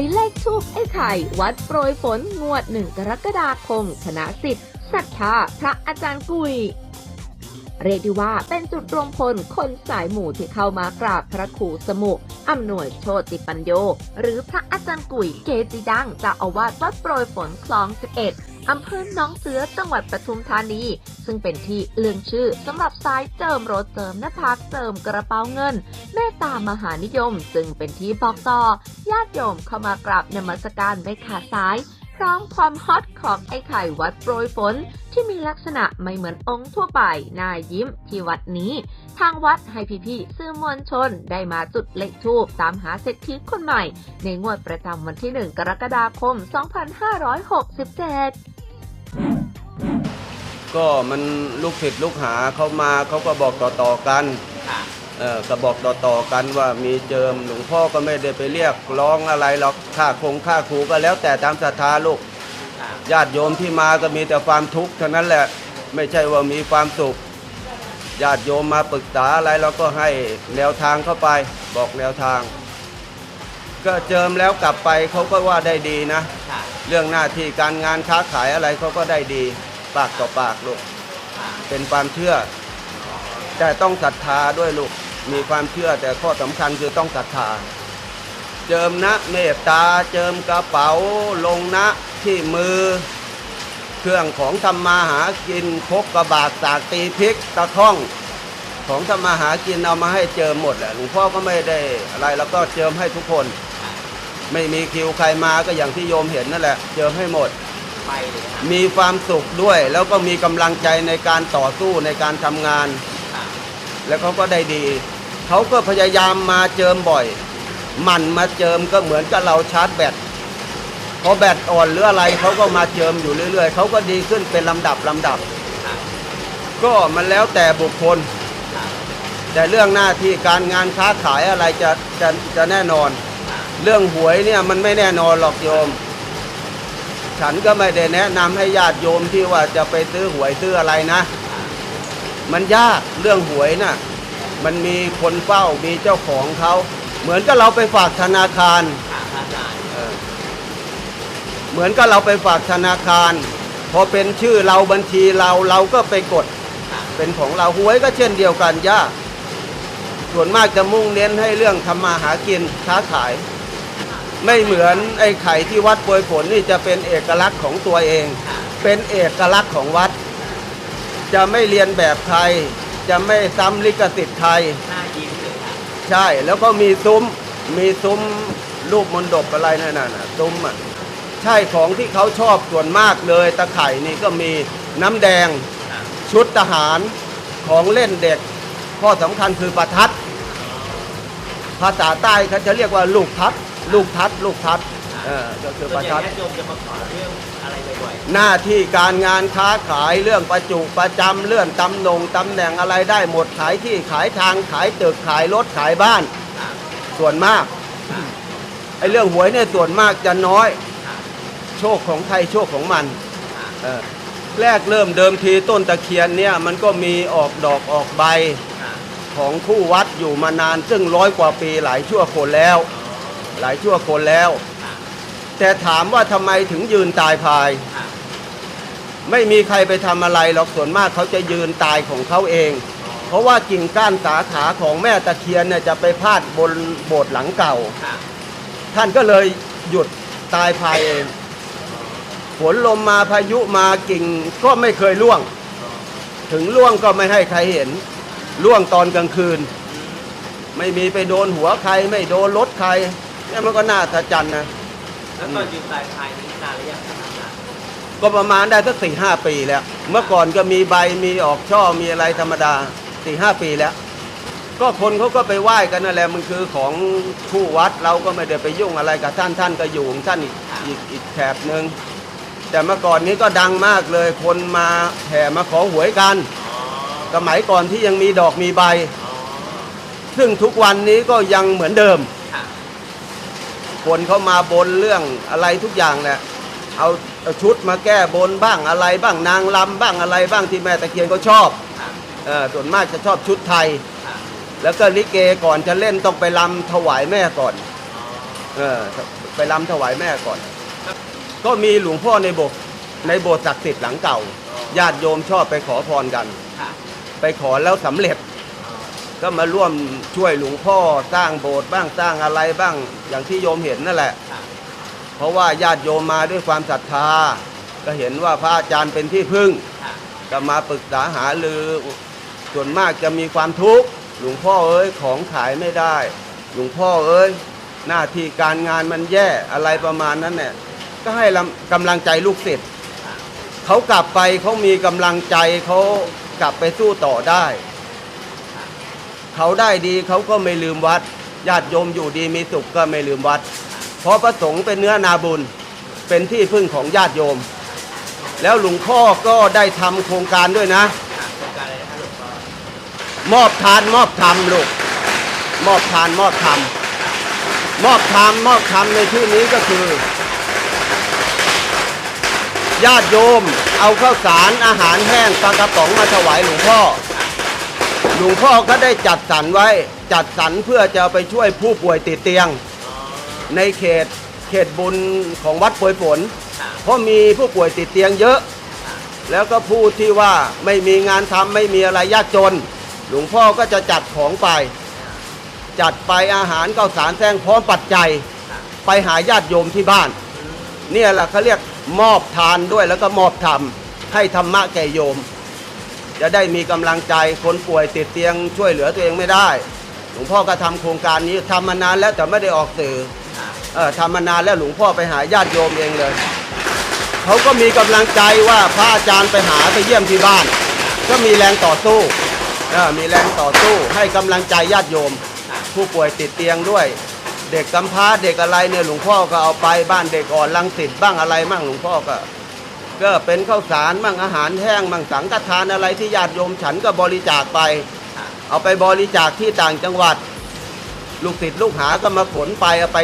ยเลขทูปไอ้ไข่ วัดโปรยฝนงวดหนึ่งกรกฎาคมคณะสิทธิ์ศรัทธาพระอาจารย์กุย เรียกได้ว่าเป็นจุดรวมพลคนสายหมู่ที่เข้ามากราบพระครูสมุอำนวยโชติปัญโย หรือพระอาจารย์กุยเกจิดังจะอาวาสวัดโปรยฝนคลอง 11 อำเภอหนองเสือจังหวัดปทุมธานี ซึ่งเป็นที่เลื่องชื่อสำหรับสายเจิมรถเจิมหน้าผากเจิมกระเป๋าเงินเมตตามหานิยม ซึ่งเป็นที่บอกต่อญาติโยมเข้ามากราบนมัสการไม่ขาดสายพร้อมความฮอตของไอ้ไข่วัดโปรยฝนที่มีลักษณะไม่เหมือนองค์ทั่วไปน่ายิ้มที่วัดนี้ ทางวัดให้พี่ๆสื่อมวลชนได้มาจุดเลขทูบตามหาเศรษฐีคนใหม่ ในงวดประจำวันที่ 1 กรกฎาคม 2567 ก็มันลูกศิษย์ลูกหาเขามาเขาก็บอกต่อๆกันค่ะเออก็บอกต่อๆกันว่ามีเจิมหลวงพ่อก็ไม่ได้ไปเรียกร้องอะไรหรอกค่าคงค่าครูก็แล้วแต่ตามศรัทธาลูกค่ะ ญาติโยมที่มาก็มีแต่ความทุกข์เท่านั้นแหละไม่ใช่ว่ามีความสุขญาติโยมมาปรึกษาอะไรเราก็ให้แนวทางเข้าไป บอกแนวทาง ก็เจิมแล้วกลับไปเขาก็ว่าได้ดีนะ ค่ะ เรื่องหน้าที่การงานค้าขายอะไรเขาก็ได้ดี ปากต่อปากลูก เป็นความเชื่อ แต่ต้องศรัทธาด้วยลูก มีความเชื่อแต่ข้อสำคัญคือต้องศรัทธา เจิมนะเมตตา เจิมกระเป๋า ลงนะที่มือ เครื่องของทำมาหากินพกกระบาดสากตีพริกตะข้องของทำมาหากินเอามาให้เจิมหมดแหละหลวงพ่อก็ไม่ได้อะไรแล้วก็เจิมให้ทุกคน ไม่มีคิวใครมาก็อย่างที่โยมเห็นนั่นแหละ เจิมให้หมด ไปเลยค่ะมีความสุขด้วย แล้วก็มีกำลังใจในการต่อสู้ในการทำงานค่ะแล้วเขาก็ได้ดี เขาก็พยายามมาเจิมบ่อยหมั่นมาเจิมก็เหมือนกับเราชาร์จแบตพอแบตอ่อนหรืออะไรเขาก็มาเจิมอยู่เรื่อย ๆเขาก็ดีขึ้นเป็นลำดับลำดับค่ะก็มันแล้วแต่บุคคลค่ะแต่เรื่องหน้าที่การงานค้าขายอะไรจะจะจะแน่นอน เรื่องหวยเนี่ยมันไม่แน่นอนหรอกโยม ฉันก็ไม่ได้แนะนำให้ญาติโยมที่ว่าจะไปซื้อหวยซื้ออะไรนะ มันยากเรื่องหวยน่ะ มันมีคนเฝ้ามีเจ้าของเขาเหมือนกับเราไปฝากธนาคาร เหมือนกับเราไปฝากธนาคาร พอเป็นชื่อเราบัญชีเราเราก็ไปกด เป็นของเราหวยก็เช่นเดียวกันยากส่วนมากจะมุ่งเน้นให้เรื่องทำมาหากินค้าขาย ไม่เหมือนไอ้ไข่ที่วัดปรยผลนี่จะเป็นเอกลักษณ์ของตัวเอง เป็นเอกลักษณ์ของวัด จะไม่เรียนแบบใคร จะไม่ซ้ำลิขสิทธิ์ใครหน้ายิ้มเลยค่ะใช่ แล้วก็มีซุ้ม มีซุ้มรูปมนดบอะไรนั่นน่ะซุ้มอะใช่ของที่เขาชอบส่วนมากเลย ตะไคร่นี่ก็มีน้ำแดง ชุดทหารของเล่นเด็ก ข้อสำคัญคือประทัด ภาษาใต้เขาจะเรียกว่าลูกทัด ลูกทัดลูกทัดเออก็คือส่ปวนระใหญ่ทัด ญาติโยมจะมาขอเรื่องอะไรบ่อยหน้าที่การงานค้าขายเรื่องประจุประจำเลื่อนตำแหน่งตำแหน่งอะไรได้หมดขายที่ขายทางขายตึกขายรถขายบ้านๆค่ะส่วนมากค่ะไอ้เรื่องหวยเนี่ยส่วนมากจะน้อยค่ะโชคของใครโชคของมันค่ะเออแรกเริ่มเดิมทีต้นตะเคียนเนี่ยมันก็มีออกดอกออกใบค่ะของคู่วัดอยู่มานาน ซึ่งร้อยกว่าปีหลายชั่วคนแล้ว หลายชั่วคนแล้วค่ะแต่ถามว่าทำไมถึงยืนตายพายค่ะไม่มีใครไปทำอะไรหรอกส่วนมากเขาจะยืนตายของเขาเอง เพราะว่ากิ่งก้านสาขาของแม่ตะเคียนเนี่ยจะไปพาดบนโบสถ์หลังเก่าค่ะท่านก็เลยหยุดตายภายเองฝนลมมาพายุมากิ่งก็ไม่เคยล่วง ถึงล่วงก็ไม่ให้ใครเห็นล่วงตอนกลางคืน ไม่มีไปโดนหัวใครไม่โดนรถใคร เนี่ยมันก็น่าสะจันนะ แล้วตอนยืนตายภายนี้นานหรือยังคะอาจารย์ก็ประมาณได้สักสี่ห้าปีแล้ว เมื่อก่อนก็มีใบมีออกช่อมีอะไรธรรมดาสี่ห้าปีแล้ว ก็คนเขาก็ไปไหว้กันนั่นแหละมันคือของผู้วัดเราก็ไม่ได้ไปยุ่งอะไรกับท่านท่านก็อยู่ของท่านอีกอีกอีกแถบหนึ่งแต่เมื่อก่อนนี้ก็ดังมากเลยคนมาแห่มาขอหวยกัน อ๋อสมัยก่อนที่ยังมีดอกมีใบ อ๋อซึ่งทุกวันนี้ก็ยังเหมือนเดิม คนเขามาบนเรื่องอะไรทุกอย่างแหละเอาเอาชุดมาแก้บนบ้างอะไรบ้างนางลำบ้างอะไรบ้างที่แม่ตะเคียนก็ชอบเออส่วนมากจะชอบชุดไทย แล้วก็ลิเกก่อนจะเล่นต้องไปลำถวายแม่ก่อนออเออไปรำถวายแม่ก่อน ก็มีหลวงพ่อในโบสถ์ในโบสถ์ศักดิ์สิทธิ์หลังเก่าญาติโยมชอบไปขอพรกัน ไปขอแล้วสำเร็จ ก็มาร่วมช่วยหลวงพ่อสร้างโบสถ์บ้างสร้างอะไรบ้างอย่างที่โยมเห็นนั่นแหละค่ะเพราะว่าญาติโยมมาด้วยความศรัทธา ก็เห็นว่าพระอาจารย์เป็นที่พึ่งค่ะก็มาปรึกษาหารือส่วนมากจะมีความทุกข์หลวงพ่อเอ้ยของขายไม่ได้ หลวงพ่อเอ้ยหน้าที่การงานมันแย่อะไรประมาณนั้นเนี่ยก็ให้กำลังใจลูกศิษย์เขากลับไปเขามีกำลังใจเขากลับไปสู้ต่อได้ เขาได้ดีเขาก็ไม่ลืมวัด ญาติโยมอยู่ดีมีสุขก็ไม่ลืมวัด เพราะพระสงฆ์เป็นเนื้อนาบุญเป็นที่พึ่งของญาติโยม แล้วหลวงพ่อก็ได้ทำโครงการด้วยนะโครงการอะไรนะคะหลวงพ่อมอบทานมอบธรรมลูกมอบทานมอบธรรมมอบธรรมมอบธรรมในที่นี้ก็คือ ญาติโยมเอาข้าวสารอาหารแห้งปลากระป๋องมาถวายหลวงพ่อ หลวงพ่อก็ได้จัดสรรไว้จัดสรรเพื่อจะเอาไปช่วยผู้ป่วยติดเตียงอ๋อในเขตเขตบุญของวัดป่วยฝนค่ะเพราะมีผู้ป่วยติดเตียงเยอะ แล้วก็ผู้ที่ว่าไม่มีงานทำไม่มีอะไรยากจน หลวงพ่อก็จะจัดของไป จัดไปอาหารข้าวสารแซงพร้อมปัจจัย ไปหาญาติโยมที่บ้าน เนี่ยแหละเขาเรียกมอบทานด้วยแล้วก็มอบธรรมให้ธรรมะแก่โยม จะได้มีกำลังใจคนป่วยติดเตียงช่วยเหลือตัวเองไม่ได้ หลวงพ่อก็ทำโครงการนี้ทำมานานแล้วแต่ไม่ได้ออกสื่อเออทำมานานแล้วหลวงพ่อไปหาญาติโยมเองเลยเขาก็มีกำลังใจว่าพระอาจารย์ไปหาไปเยี่ยมที่บ้าน ก็มีแรงต่อสู้มีแรงต่อสู้ให้กำลังใจญาติโยม ผู้ป่วยติดเตียงด้วย เด็กกำพร้าเด็กอะไรเนี่ยหลวงพ่อก็เอาไปบ้านเด็กอ่อนลังสิตบ้างอะไรมั่งหลวงพ่อก็ ก็เป็นข้าวสารมั่งอาหารแห้งมั่งสังฆทานอะไรที่ญาติโยมฉันก็บริจาคไป เอาไปบริจาคที่ต่างจังหวัด ลูกศิษย์ลูกหาก็มาขนไปเอาไป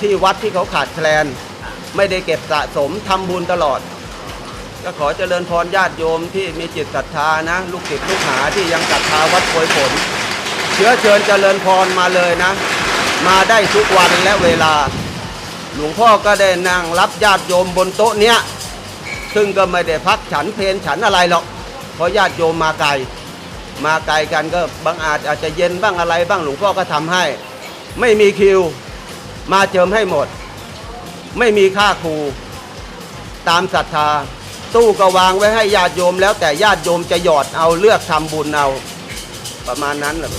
ที่วัดที่เขาขาดแคลน ไม่ได้เก็บสะสมทำบุญตลอด ก็ขอเจริญพรญาติโยมที่มีจิตศรัทธานะ ลูกศิษย์ลูกหาที่ยังศรัทธาวัดโพยผล เชื้อเชิญเจริญพรมาเลยนะ มาได้ทุกวันและเวลา หลวงพ่อก็ได้นั่งรับญาติโยมบนโต๊ะเนี้ย ซึ่งก็ไม่ได้พักฉันเพนฉันอะไรหรอก เพราะญาติโยมมาไกล มาไกลกันก็บางอาจอาจจะเย็นบ้างอะไรบ้างหลวงพ่อก็ทำให้ ไม่มีคิว มาเจิมให้หมด ไม่มีค่าครูตามศรัทธา ตู้ก็วางไว้ให้ญาติโยมแล้วแต่ญาติโยมจะหยอดเอาเลือกทำบุญเอา ประมาณนั้นแหละ